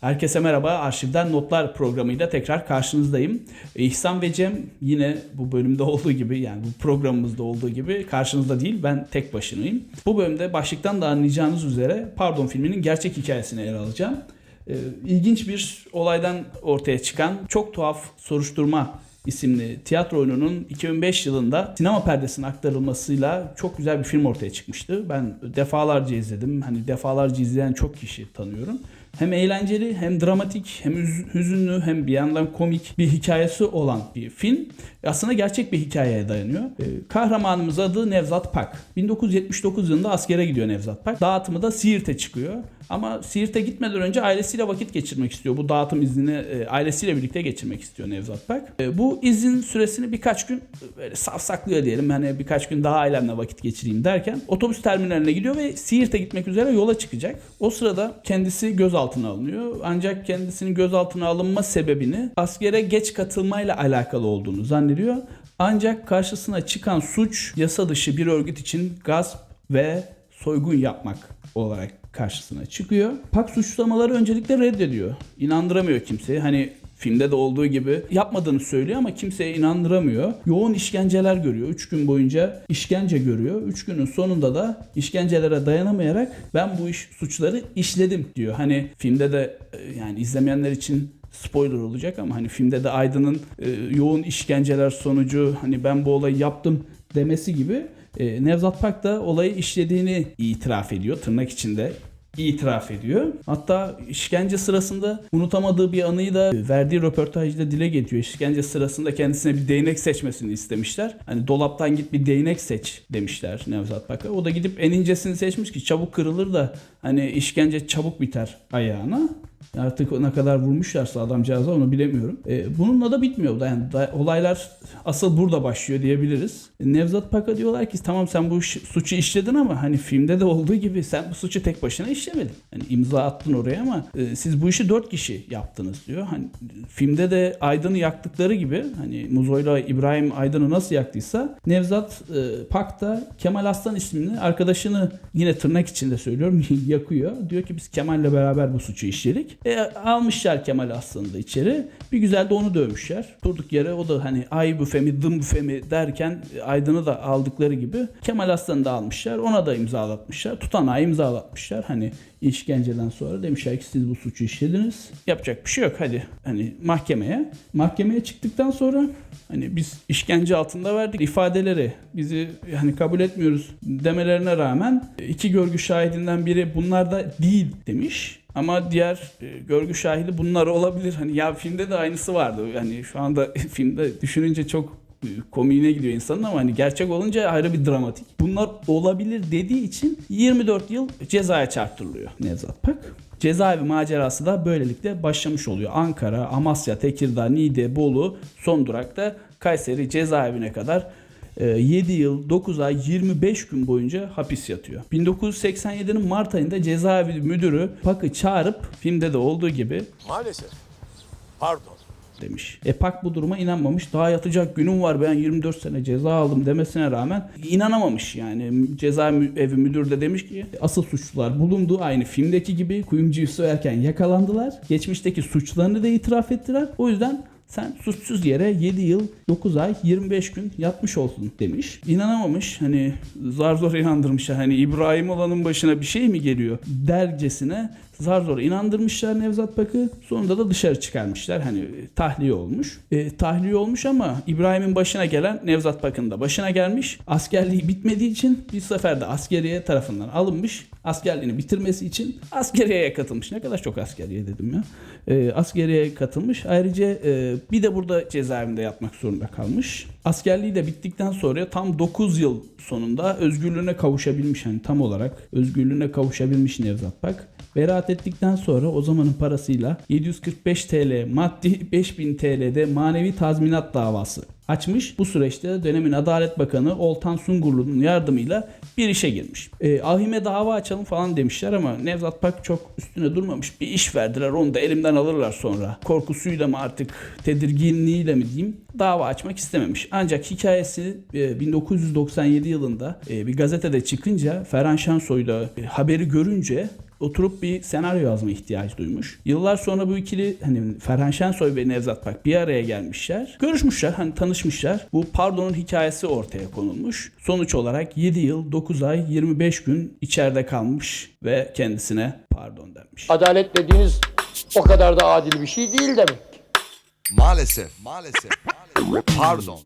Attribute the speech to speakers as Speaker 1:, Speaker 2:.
Speaker 1: Herkese merhaba. Arşivden Notlar programıyla tekrar karşınızdayım. İhsan ve Cem yine bu bölümde olduğu gibi yani bu programımızda olduğu gibi karşınızda değil. Ben tek başınayım. Bu bölümde başlıktan da anlayacağınız üzere Pardon filminin gerçek hikayesini ele alacağım. Ee, ilginç bir olaydan ortaya çıkan çok tuhaf soruşturma isimli tiyatro oyununun 2005 yılında sinema perdesine aktarılmasıyla çok güzel bir film ortaya çıkmıştı. Ben defalarca izledim. Hani defalarca izleyen çok kişi tanıyorum. Hem eğlenceli hem dramatik hem üz- hüzünlü hem bir yandan komik bir hikayesi olan bir film. Aslında gerçek bir hikayeye dayanıyor. Ee, kahramanımız adı Nevzat Pak. 1979 yılında askere gidiyor Nevzat Pak. Dağıtımı da Siirt'e çıkıyor. Ama Siirt'e gitmeden önce ailesiyle vakit geçirmek istiyor. Bu dağıtım iznini e, ailesiyle birlikte geçirmek istiyor Nevzat Pak. E, bu izin süresini birkaç gün böyle savsaklıyor diyelim. Hani birkaç gün daha ailemle vakit geçireyim derken otobüs terminaline gidiyor ve Siirt'e gitmek üzere yola çıkacak. O sırada kendisi gözaltına alınıyor. Ancak kendisinin gözaltına alınma sebebini askere geç katılmayla alakalı olduğunu zannediyor. Ancak karşısına çıkan suç yasa dışı bir örgüt için gasp ve soygun yapmak olarak karşısına çıkıyor. Pak suçlamaları öncelikle reddediyor. İnandıramıyor kimseyi. Hani filmde de olduğu gibi yapmadığını söylüyor ama kimseye inandıramıyor. Yoğun işkenceler görüyor. 3 gün boyunca işkence görüyor. 3 günün sonunda da işkencelere dayanamayarak ben bu iş suçları işledim diyor. Hani filmde de e, yani izlemeyenler için spoiler olacak ama hani filmde de Aydın'ın e, yoğun işkenceler sonucu hani ben bu olayı yaptım demesi gibi e, Nevzat Pak da olayı işlediğini itiraf ediyor tırnak içinde itiraf ediyor. Hatta işkence sırasında unutamadığı bir anıyı da verdiği röportajda dile getiriyor. İşkence sırasında kendisine bir değnek seçmesini istemişler. Hani dolaptan git bir değnek seç demişler Nevzat Pak'a. O da gidip en incesini seçmiş ki çabuk kırılır da hani işkence çabuk biter ayağına. Artık ne kadar vurmuşlarsa adamcağıza onu bilemiyorum. E, bununla da bitmiyor. Yani da- olaylar asıl burada başlıyor diyebiliriz. E, Nevzat Pak'a diyorlar ki tamam sen bu suçu işledin ama hani filmde de olduğu gibi sen bu suçu tek başına işlemedin. Hani imza attın oraya ama e, siz bu işi dört kişi yaptınız diyor. Hani filmde de Aydın'ı yaktıkları gibi hani Muzo'yla İbrahim Aydın'ı nasıl yaktıysa Nevzat e, Pak da Kemal Aslan ismini arkadaşını yine tırnak içinde söylüyorum yakıyor. Diyor ki biz Kemal'le beraber bu suçu işledik. E, almışlar Kemal Aslan'ı da içeri. Bir güzel de onu dövmüşler. Durduk yere o da hani ay büfemi dım büfemi derken e, Aydın'ı da aldıkları gibi Kemal Aslan'ı da almışlar. Ona da imzalatmışlar. Tutanağı imzalatmışlar. Hani işkenceden sonra demişler ki siz bu suçu işlediniz. Yapacak bir şey yok hadi hani mahkemeye. Mahkemeye çıktıktan sonra hani biz işkence altında verdik ifadeleri bizi hani kabul etmiyoruz demelerine rağmen iki görgü şahidinden biri bunlar da değil demiş. Ama diğer e, görgü şahidi bunlar olabilir. Hani ya filmde de aynısı vardı. Yani şu anda filmde düşününce çok e, komiğine gidiyor insanın ama hani gerçek olunca ayrı bir dramatik. Bunlar olabilir dediği için 24 yıl cezaya çarptırılıyor Nevzat Pak. Cezaevi macerası da böylelikle başlamış oluyor. Ankara, Amasya, Tekirdağ, Niğde, Bolu son durakta Kayseri cezaevine kadar 7 yıl 9 ay 25 gün boyunca hapis yatıyor. 1987'nin Mart ayında cezaevi müdürü Pak'ı çağırıp filmde de olduğu gibi
Speaker 2: Maalesef. Pardon.
Speaker 1: demiş. E Pak bu duruma inanmamış. Daha yatacak günüm var ben 24 sene ceza aldım demesine rağmen inanamamış yani. Cezaevi müdürü de demiş ki asıl suçlular bulundu. Aynı filmdeki gibi kuyumcuyu soyarken yakalandılar. Geçmişteki suçlarını da itiraf ettiler. O yüzden sen suçsuz yere 7 yıl 9 ay 25 gün yatmış olsun demiş. İnanamamış hani zar zor inandırmışlar. Hani İbrahim olanın başına bir şey mi geliyor dercesine zar zor inandırmışlar Nevzat Pak'ı. Sonunda da dışarı çıkarmışlar. Hani tahliye olmuş. E, tahliye olmuş ama İbrahim'in başına gelen Nevzat Pak'ın da başına gelmiş. Askerliği bitmediği için bir seferde askeriye tarafından alınmış. Askerliğini bitirmesi için askeriyeye katılmış. Ne kadar çok askeriye dedim ya. E, askeriye katılmış. Ayrıca e, bir de burada cezaevinde yatmak zorunda kalmış. Askerliği de bittikten sonra tam 9 yıl sonunda özgürlüğüne kavuşabilmiş. Hani tam olarak özgürlüğüne kavuşabilmiş Nevzat Pak. Beraat ettikten sonra o zamanın parasıyla 745 TL maddi 5000 TL'de manevi tazminat davası açmış. Bu süreçte dönemin Adalet Bakanı Oltan Sungurlu'nun yardımıyla bir işe girmiş. E, ahime dava açalım falan demişler ama Nevzat Pak çok üstüne durmamış. Bir iş verdiler onu da elimden alırlar sonra. Korkusuyla mı artık tedirginliğiyle mi diyeyim dava açmak istememiş. Ancak hikayesi e, 1997 yılında e, bir gazetede çıkınca Ferhan Şensoy'la e, haberi görünce oturup bir senaryo yazma ihtiyacı duymuş. Yıllar sonra bu ikili hani Ferhan Şensoy ve Nevzat Pak bir araya gelmişler. Görüşmüşler, hani tanışmışlar. Bu Pardon'un hikayesi ortaya konulmuş. Sonuç olarak 7 yıl, 9 ay, 25 gün içeride kalmış ve kendisine pardon denmiş.
Speaker 3: Adalet dediğiniz o kadar da adil bir şey değil demek.
Speaker 4: Maalesef, maalesef, maalesef. Pardon.